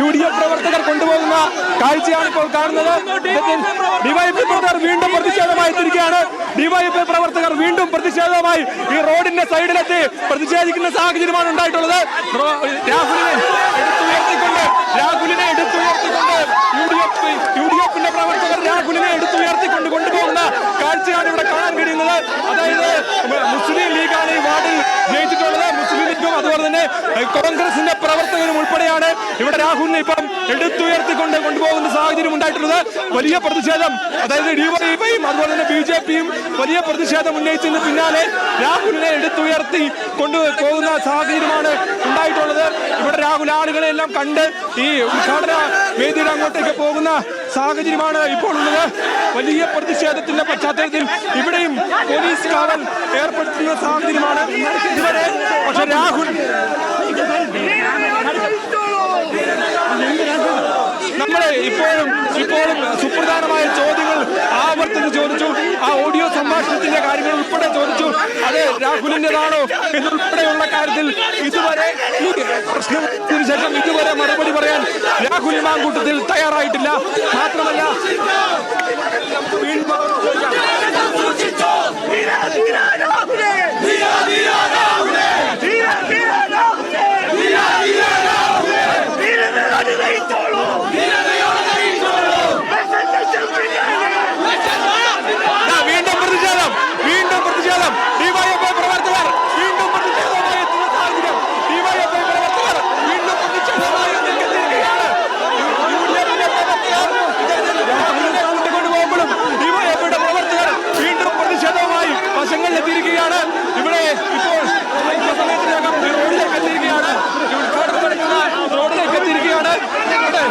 U D F പ്രവർത്തകർ കൊണ്ടുപോകുന്ന കാഴ്ചയാണ് ഇപ്പോൾ കാണുന്നത്. ഡിവൈഎഫ്ഐ പ്രവർത്തകർ വീണ്ടും പ്രതിഷേധമായി എത്തിയിരിക്കുകയാണ്. ഡിവൈഎഫ്ഐ പ്രവർത്തകർ വീണ്ടും പ്രതിഷേധമായി ഈ റോഡിന്റെ സൈഡിലെത്തി പ്രതിഷേധിക്കുന്ന സാഹചര്യമാണ് ഉണ്ടായിട്ടുള്ളത്. രാഹുലിനെ അതായത് മുസ്ലിം ലീഗാണ് ഈ വാർഡിൽ ജയിച്ചിട്ടുള്ളത്. മുസ്ലിം ലീഗും അതുപോലെ തന്നെ കോൺഗ്രസിന്റെ പ്രവർത്തകരും ഉൾപ്പെടെയാണ് ഇവിടെ രാഹുലിനെ ഇപ്പം എടുത്തുയർത്തിക്കൊണ്ട് കൊണ്ടുപോകുന്ന സാഹചര്യം ഉണ്ടായിട്ടുള്ളത്. വലിയ പ്രതിഷേധം അതായത് ഡിവൈഎഫ്ഐയും അതുപോലെ തന്നെ ബി ജെ പിയും വലിയ പ്രതിഷേധം ഉന്നയിച്ചതിന് പിന്നാലെ രാഹുലിനെ എടുത്തുയർത്തി കൊണ്ടുപോകുന്ന സാഹചര്യമാണ് ഉണ്ടായിട്ടുള്ളത്. ഇവിടെ രാഹുൽ ആളുകളെ എല്ലാം കണ്ട് ഈ ഉദ്ഘാടന വേദിയുടെ അങ്ങോട്ടേക്ക് പോകുന്ന സാഹചര്യമാണ് ഇപ്പോൾ ഉള്ളത്. വലിയ പ്രതിഷേധത്തിന്റെ പശ്ചാത്തലത്തിൽ ഇവിടെയും പോലീസ് കാവൽ ഏർപ്പെടുത്തുന്ന സാഹചര്യമാണ് ഇതുവരെ. പക്ഷെ രാഹുൽ നമ്മളെ ഇപ്പോഴും ഇപ്പോഴും സുപ്രധാനമായ ചോദ്യങ്ങൾ ആവർത്തിച്ച് ചോദിച്ചു. ആ ഓഡിയോ സംഭാഷണത്തിന്റെ കാര്യങ്ങൾ അത് രാഹുലിന്റേതാണോ എന്നുൾപ്പെടെയുള്ള കാര്യത്തിൽ ഇതുവരെ പ്രശ്നത്തിന് ശേഷം ഇതുവരെ മറുപടി പറയാൻ രാഹുൽ മാങ്കൂട്ടത്തിൽ തയ്യാറായിട്ടില്ല. മാത്രമല്ല വീണ്ടും ചോദിക്കാം. ദാ വീണ്ടും പ്രതിഷേധം വീണ്ടും പ്രതിഷേധം ഡിവൈഎഫ്ഐ പ്രവർത്തകർ വീണ്ടും പ്രതിഷേധവുമായി എത്തുന്ന സാഹചര്യം ഡിവൈഎഫ്ഐ പ്രവർത്തകർ വീണ്ടും പ്രതിഷേധവുമായി രംഗത്തിരിക്കുകയാണ് യുഡിഎഫിന്റെ പ്രവർത്തകർ രാഹുലിനെ കൂട്ടിക്കൊണ്ടുപോകുമ്പോഴും ഡിവൈഎഫ്ഐയുടെ പ്രവർത്തകർ വീണ്ടും പ്രതിഷേധവുമായി വശങ്ങളിലെത്തിയിരിക്കുകയാണ് ഇവിടെ ഇപ്പോൾ സമയത്തിനകം റോഡിലേക്ക് എത്തിയിരിക്കുകയാണ് ഈ ഉദ്ഘാടനം നടക്കുന്ന റോഡിലേക്ക് എത്തിയിരിക്കുകയാണ് ഇവിടെ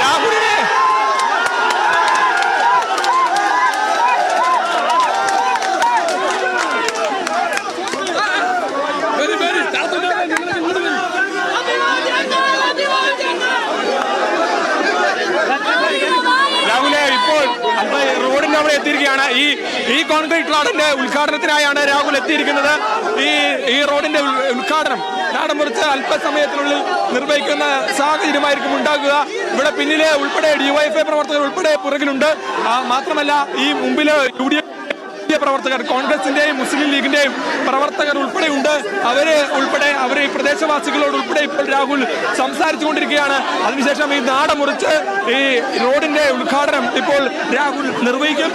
രാഹുലിനെ രാഹുലെ ഇപ്പോൾ അല്പ അവിടെ എത്തിയിരിക്കുകയാണ്. ഈ ഈ കോൺക്രീറ്റ് റോഡിന്റെ ഉദ്ഘാടനത്തിനായാണ് രാഹുൽ എത്തിയിരിക്കുന്നത്. ഈ ഈ റോഡിന്റെ ഉദ്ഘാടനം നാടൻ മുറിച്ച് അല്പസമയത്തിനുള്ളിൽ നിർവഹിക്കുന്ന സാഹചര്യമായിരിക്കും ഉണ്ടാകുക. ഇവിടെ പിന്നിലെ ഉൾപ്പെടെ ഡിവൈഎഫ്ഐ പ്രവർത്തകർ ഉൾപ്പെടെ പുറകിലുണ്ട്. മാത്രമല്ല ഈ മുമ്പിൽ യു പ്രവർത്തകർ കോൺഗ്രസിന്റെയും മുസ്ലിം ലീഗിന്റെയും പ്രവർത്തകർ ഉൾപ്പെടെ ഉണ്ട്. അവർ ഉൾപ്പെടെ അവർ ഈ പ്രദേശവാസികളോട് ഉൾപ്പെടെ ഇപ്പോൾ രാഹുൽ സംസാരിച്ചു കൊണ്ടിരിക്കുകയാണ് അതിനുശേഷം ഈ നാട മുറിച്ച് ഈ റോഡിന്റെ ഉദ്ഘാടനം ഇപ്പോൾ രാഹുൽ നിർവഹിക്കും.